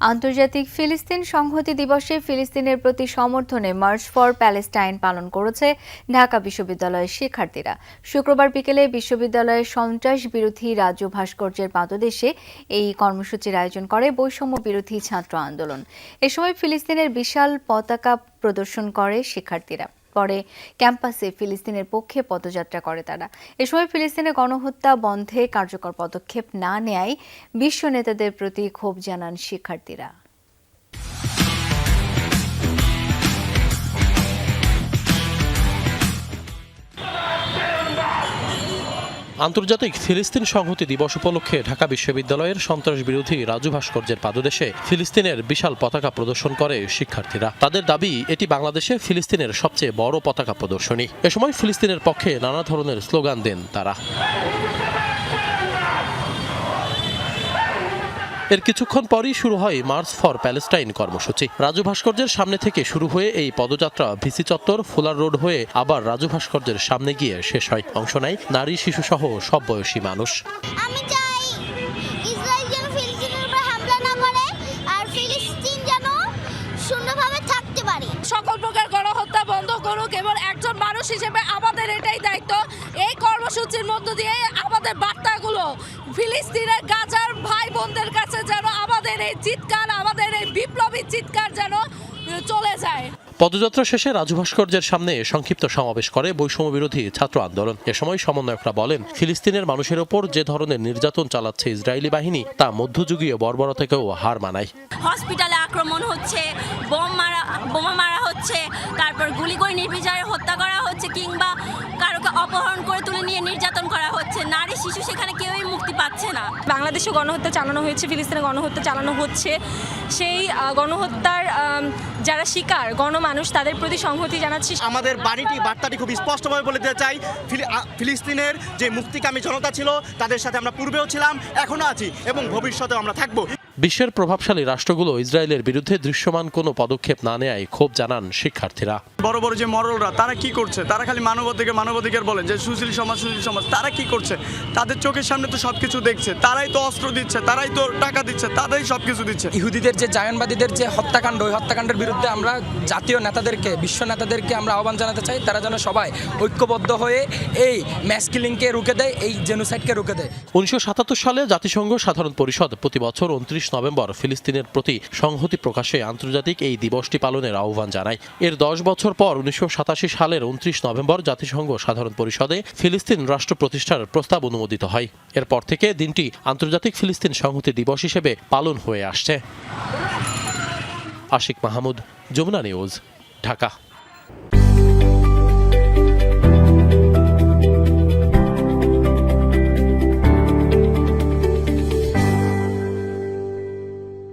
আন্তর্জাতিক ফিলিস্তিন সংহতি দিবসে ফিলিস্তিনের প্রতি সমর্থনে মার্চ ফর প্যালেস্টাইন পালন করেছে ঢাকা বিশ্ববিদ্যালয়ের শিক্ষার্থীরা। শুক্রবার বিকেলে বিশ্ববিদ্যালয়ের সন্ত্রাস বিরোধী রাজ্য ভাস্কর্যের পাদদেশে এই কর্মসূচির আয়োজন করে বৈষম্য বিরোধী ছাত্র আন্দোলন। এ সময় ফিলিস্তিনের বিশাল পতাকা প্রদর্শন করে শিক্ষার্থীরা। পরে ক্যাম্পাসে ফিলিস্তিনের পক্ষে পদযাত্রা করে তারা। এ সময় ফিলিস্তিনের গণহত্যা বন্ধে কার্যকর পদক্ষেপ না নেয় বিশ্ব নেতাদের প্রতি ক্ষোভ জানান শিক্ষার্থীরা। আন্তর্জাতিক ফিলিস্তিন সংহতি দিবস উপলক্ষে ঢাকা বিশ্ববিদ্যালয়ের সন্ত্রাস বিরোধী রাজু ভাস্কর্যের পাদদেশে ফিলিস্তিনের বিশাল পতাকা প্রদর্শন করে শিক্ষার্থীরা। তাদের দাবি, এটি বাংলাদেশে ফিলিস্তিনের সবচেয়ে বড় পতাকা প্রদর্শনী। এ সময় ফিলিস্তিনের পক্ষে নানা ধরনের স্লোগান দেন তারা। এর কিছুক্ষণ পরই শুরু হয় মার্চ ফর প্যালেস্টাইন কর্মসূচি। রাজু ভাস্কর্যের সামনে থেকে শুরু হয়ে এই পদযাত্রা ভিসি চত্বর ফুলার রোড হয়ে আবার রাজু ভাস্কর্যের সামনে গিয়ে শেষ হয়। অংশ নেয় নারী শিশু সহ সব বয়সী মানুষ। আমি চাই ইসরায়েল যেন ফিলিস্তিনের উপর হামলা না করে আর ফিলিস্তিন যেন শূন্যভাবে থাকতে পারে। সকল প্রকার গণহত্যা বন্ধ করুক এবং একজন মানুষ হিসেবে আমাদের এটাই দায়িত্ব। এই কর্মসূচির মধ্য দিয়ে আমাদের বার্তাগুলো। ফিলিস্তিনের গাজার ভাই বোনদের কাছে যেন আমাদের এই চিৎকার আমাদের এই বিপ্লবী চিৎকার যেন চলে যায়। পদযাত্রা শেষে রাজু ভাস্কর্যের সামনে সংক্ষিপ্ত সমাবেশ করে বৈষম্য বিরোধী ছাত্র আন্দোলন। এ সময় সমন্বয়করা বলেন ফিলিস্তিনের মানুষের ওপর যে ধরনের নির্যাতন চালাচ্ছে ইসরায়েলি বাহিনী তা মধ্যযুগীয় বর্বরতাকেও হার মানায়। হসপিটালে আক্রমণ হচ্ছে বোম মারা বোমা মারা হচ্ছে তারপর গুলি করে নির্বিচারে হত্যা করা হচ্ছে কিংবা কারোকে অপহরণ করে তুলে নিয়ে নির্যাতন হচ্ছে নারী শিশু সেখানে কেউই মুক্তি পাচ্ছে না। বাংলাদেশে গণহত্যা চালানো হয়েছে ফিলিস্তিনে গণহত্যা চালানো হচ্ছে। সেই গণহত্যার যারা শিকার গণমানুষ তাদের প্রতি সংহতি জানাচ্ছি। আমাদের বাড়িটি বার্তাটি খুব স্পষ্টভাবে বলে দিতে চাই। ফিলিস্তিনের যে মুক্তিকামী জনতা ছিল তাদের সাথে আমরা পূর্বেও ছিলাম এখনও আছি এবং ভবিষ্যতেও আমরা থাকব। বিশ্বের প্রভাবশালী রাষ্ট্রগুলো ইসরায়েলের বিরুদ্ধে দৃশ্যমান কোনো পদক্ষেপ না নেয় ক্ষোভ জানান শিক্ষার্থীরা। বড় বড় যে মরলরা তারা কি করছে? তারা খালি মানবাধিকার মানবাধিকার বলে যে সুশীল সমাজ সুশীল সমাজ। তারা কি করছে? তাদের চোখের সামনে তো সবকিছু দেখছে। তারাই তো অস্ত্র দিচ্ছে তারাই তো টাকা দিচ্ছে তারাই সবকিছু দিচ্ছে। ইহুদিদের যে জায়নবাদীদের যে হত্যাকাণ্ড ওই হত্যাকাণ্ডের বিরুদ্ধে আমরা জাতীয় নেতাদেরকে বিশ্ব নেতাদেরকে আমরা আহ্বান জানাতে চাই। তারা যেন সবাই ঐক্যবদ্ধ হয়ে এই ম্যাস কিলিংকে রুখে দেয় এই জেনোসাইডকে রুখে দেয়। উনিশশো সাতাত্তর সালে জাতিসংঘ সাধারণ পরিষদ প্রতি বছর উনত্রিশ নভেম্বর ফিলিস্তিনের প্রতি সংহতি প্রকাশে আন্তর্জাতিক এই দিবসটি পালনের আহ্বান জানায়। এর দশ বছর পর উনিশশো সাতাশি সালের উনত্রিশ নভেম্বর জাতিসংঘ সাধারণ পরিষদে ফিলিস্তিন রাষ্ট্র প্রতিষ্ঠার প্রস্তাব অনুমোদিত হয়। এরপর থেকে দিনটি আন্তর্জাতিক ফিলিস্তিন সংহতি দিবস হিসেবে পালন হয়ে আসছে। আশিক মাহমুদ, যমুনা নিউজ, ঢাকা।